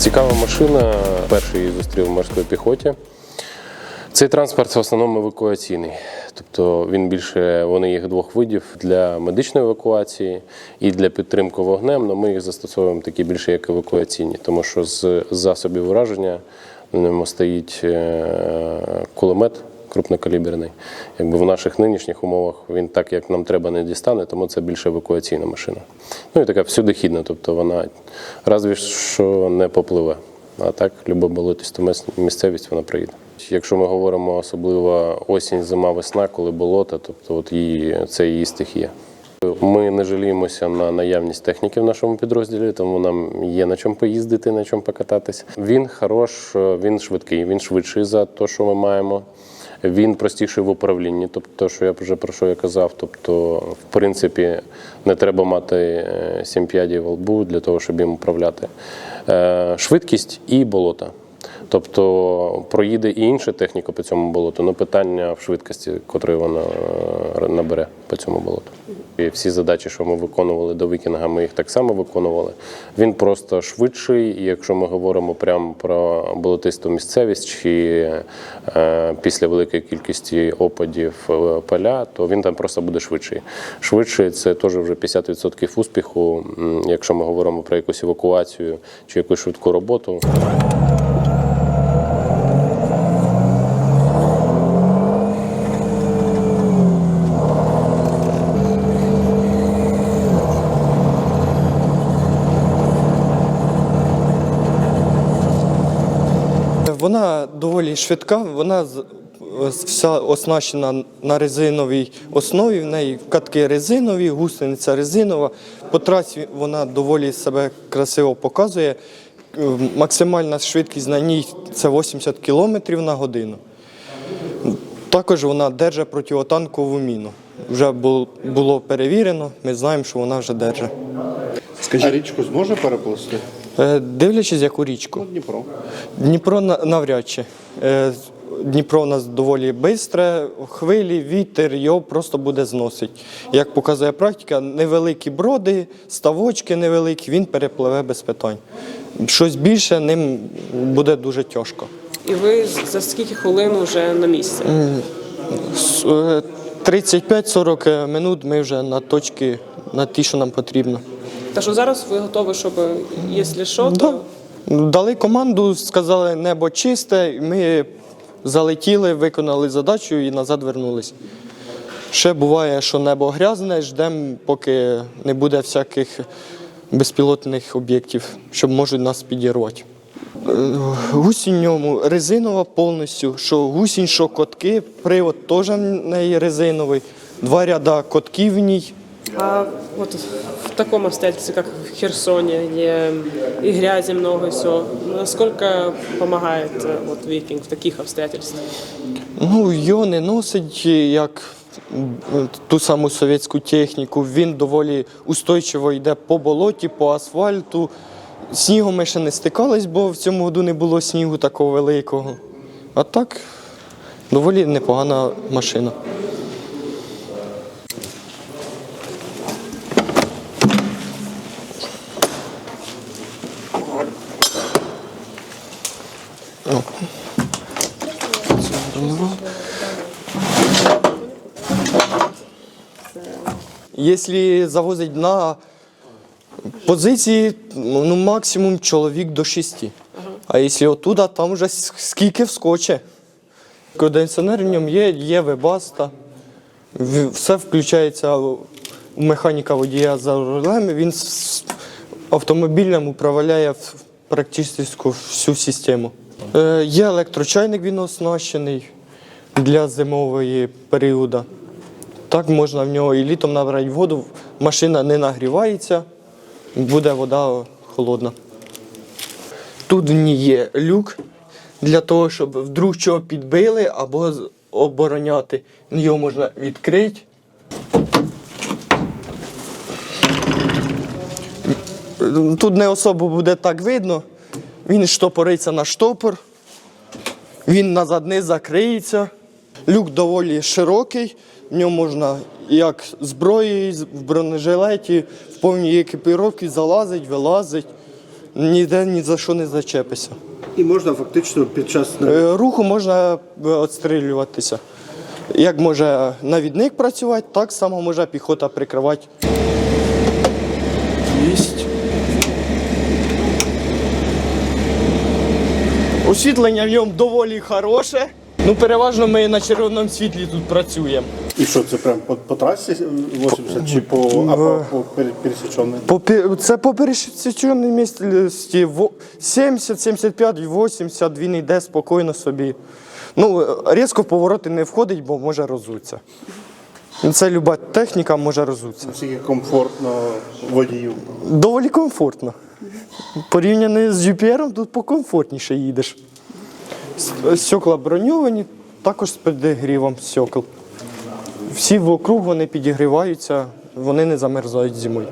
Цікава машина. Перший її зустрів в морській піхоті. Цей транспорт в основному евакуаційний. Тобто він більше, вони їх двох видів для медичної евакуації і для підтримки вогнем. але ми їх застосовуємо такі більше як евакуаційні, тому що з засобів ураження на ньому стоїть е, кулемет крупнокаліберний. Якби в наших нинішніх умовах він так, як нам треба, не дістане, тому це більше евакуаційна машина. Ну і така всюдихідна, тобто вона разві що не попливе. А так, люба болотиста місцевість вона приїде. Якщо ми говоримо особливо осінь, зима, весна, коли болото, тобто от її, це її стихія. Ми не жаліємося на наявність техніки в нашому підрозділі, тому нам є на чому поїздити, на чому покататись. Він хорош, він швидкий, він швидший за те, що ми маємо. Він простіший в управлінні, тобто, що я вже про що я казав. Тобто, в принципі, не треба мати сім'ядів сім п'ядів лбу для того, щоб їм управляти. Е, Швидкість і болото. Тобто проїде і інша техніка по цьому болоту, але питання в швидкості, котрої вона е, набере по цьому болоту. І всі задачі, що ми виконували до вікінга, ми їх так само виконували. Він просто швидший. Якщо ми говоримо прямо про болотисту місцевість чи е, після великої кількості опадів е, поля, то він там просто буде швидший. Швидший це теж вже 50% успіху, якщо ми говоримо про якусь евакуацію чи якусь швидку роботу. Вона доволі швидка, вона вся оснащена на резиновій основі. В неї катки резинові, гусениця резинова. По трасі вона доволі себе красиво показує. Максимальна швидкість на ній це 80 км на годину. Також вона держить противотанкову міну. Вже було перевірено, ми знаємо, що вона вже держить. А річку зможе переплисти? Е, Дивлячись, яку річку. Дніпро. Дніпро на- навряд чи. Е, Дніпро у нас доволі швидке, хвилі, вітер, його просто буде зносити. Як показує практика, невеликі броди, ставочки невеликі, він перепливе без питань. Щось більше ним буде дуже тяжко. І ви за скільки хвилин вже на місці? С- е, 35-40 минут ми вже на точці, на ті, що нам потрібно. Та що зараз ви готові, щоб якщо що, то Дали команду, сказали небо чисте, ми залетіли, виконали задачу і назад вернулись. Ще буває, що небо грязне, ждемо, поки не буде всяких безпілотних об'єктів, щоб можуть нас підірвати. Е, Гусінь ньому резинова повністю, що гусінь, що котки, привод теж в неї резиновий, два ряда котків в ній. А вот в таком обстоятельстве, как в Херсоне, где и грязи много, и все, насколько помогает вот викинг в таких обстоятельствах? Ну, його не носить як ту саму совєтську техніку. Він доволі устойчиво йде по болоті, по асфальту. Снігом ми ще не стикались, бо в цьому году не було снігу такого великого. А так, доволі непогана машина. Якщо завозить на позиції, ну максимум чоловік до шести. А якщо отуда, там вже скільки вскоче. Кондиціонер в ньому є, є вебаста. Все включається у механіка водія за рулем. Він автомобілем управляє практично всю систему. Е, Є електрочайник, він оснащений для зимової періоду. Так можна в нього і літом набрати воду, машина не нагрівається, буде вода холодна. Тут в ній є люк для того, щоб вдруг чого підбили або обороняти. Його можна відкрити. Тут не особо буде так видно. Він штопориться на штопор, він назад не закриється. Люк доволі широкий, в ньому можна як зброєю, в бронежилеті, в повній екіпіровці залазить, вилазить. ніде ні за що не зачепися. І можна фактично під час Е, Руху можна е, відстрілюватися. Як може навідник працювати, так само може піхота прикривати. Єсть. Освітлення в ньому доволі хороше. Ну, переважно ми на червоному світлі тут працюємо. і що це прям по, по трасі 80 чи по, а по, по пересіченій? По, пе- це по пересіченій місці 70, 75, 80 він йде спокійно собі. Ну, різко в повороти не входить, бо може розутися. Ну, Це люба техніка може розутися. Наскільки комфортно водію? Доволі комфортно. Порівняно з GPR, тут покомфортніше їдеш. С- Стекла броньовані, також з підігрівом стекол. Всі вокруг вони підігріваються, вони не замерзають зимою.